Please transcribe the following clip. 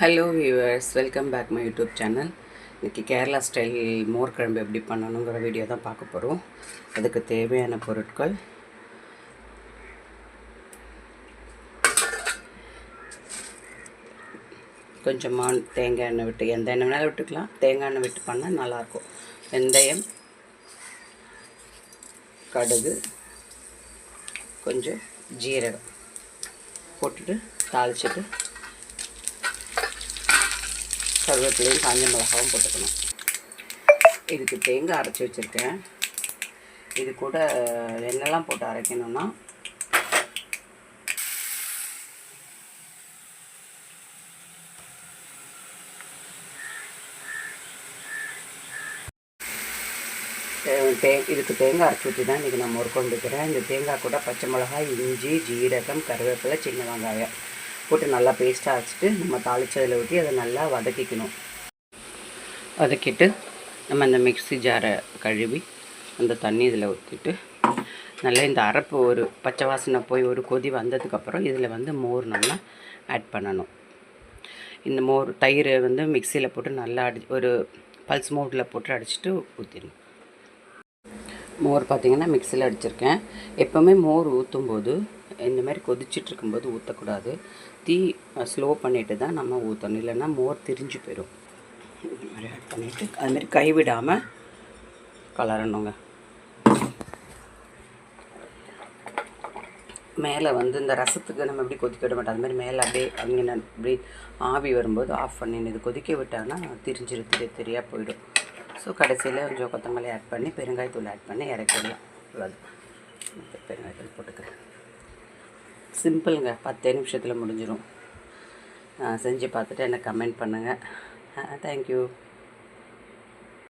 Hello viewers welcome back my YouTube channel இன்றைக்கி Kerala style மோர் குழம்பு எப்படி பண்ணணுங்கிற வீடியோ தான் பார்க்க போகிறோம் அதுக்கு தேவையான பொருட்கள். கொஞ்சமாக தேங்காய் எண்ணெய் விட்டு எந்த எண்ணெய் வேணாலும் விட்டுக்கலாம். தேங்காய் எண்ணெய் விட்டு பண்ணால் நல்லாயிருக்கும். வெந்தயம் கடுகு கொஞ்சம் ஜீரகம் போட்டுட்டு தாளிச்சிட்டு கருவேப்பிலையும் காஞ்ச மிளகாவும் போட்டுக்கணும். இதுக்கு தேங்காய் அரைச்சி வச்சுருக்கேன். இது கூட என்னெல்லாம் போட்டு அரைக்கணும்னா தே- இதுக்கு தேங்காய் அரைச்சி ஊற்றி தான் இன்றைக்கி நான் முறுக்கொண்டுக்கிறேன் இந்த தேங்காய் கூட பச்சை மிளகாய் இஞ்சி ஜீரகம் கருவேப்பிலை சின்ன வெங்காயம். போட்டு நல்லா பேஸ்ட்டாக அரைச்சிட்டு நம்ம தாளிச்சதில் ஊற்றி அதை நல்லா வதக்கிக்கணும். வதக்கிட்டு நம்ம அந்த மிக்ஸி ஜாரை கழுவி அந்த தண்ணி இதில் ஊற்றிட்டு நல்லா இந்த அரைப்பு ஒரு பச்சை வாசனை போய் ஒரு கொதி வந்ததுக்கப்புறம் இதில் வந்து மோர் நல்லா ஆட் பண்ணணும். இந்த மோர் தயிர் வந்து மிக்சியில் போட்டு நல்லா அடி ஒரு பல்ஸ் மோட்டில் போட்டு அடிச்சுட்டு ஊற்றிடணும் மோர் பார்த்தீங்கன்னா மிக்சியில் அடிச்சிருக்கேன். எப்போவுமே மோர் ஊற்றும் போது இந்த மாதிரி கொதிச்சுட்டு இருக்கும்போது ஊற்றக்கூடாது தீ ஸ்லோ பண்ணிவிட்டு தான் நம்ம ஊற்றணும் இல்லைன்னா மோர் திரிஞ்சு போயிடும் இந்த மாதிரி ஆட் பண்ணிவிட்டு அதுமாரி கைவிடாமல் கலரணுங்க. மேலே வந்து இந்த ரசத்துக்கு நம்ம எப்படி கொதிக்க விட மாட்டோம் அது மாதிரி மேலே அப்படியே அங்கே இப்படி ஆவி வரும்போது ஆஃப் பண்ணி இது கொதிக்க விட்டான்னா திரிஞ்சிரு திரி தெரியாக போயிடும். ஸோ கடைசியில் கொஞ்சம் கொத்தமல்லி ஆட் பண்ணி பெருங்காயத்தூள் ஆட் பண்ணி இறக்கிடலாம். அவ்வளோதான் பெருங்காயத்தூள் போட்டுக்கிறேன். சிம்பிளுங்க பத்தே நிமிஷத்தில் முடிஞ்சிடும் செஞ்சு பார்த்துட்டு எனக்கு கமெண்ட் பண்ணுங்கள் தேங்க்யூ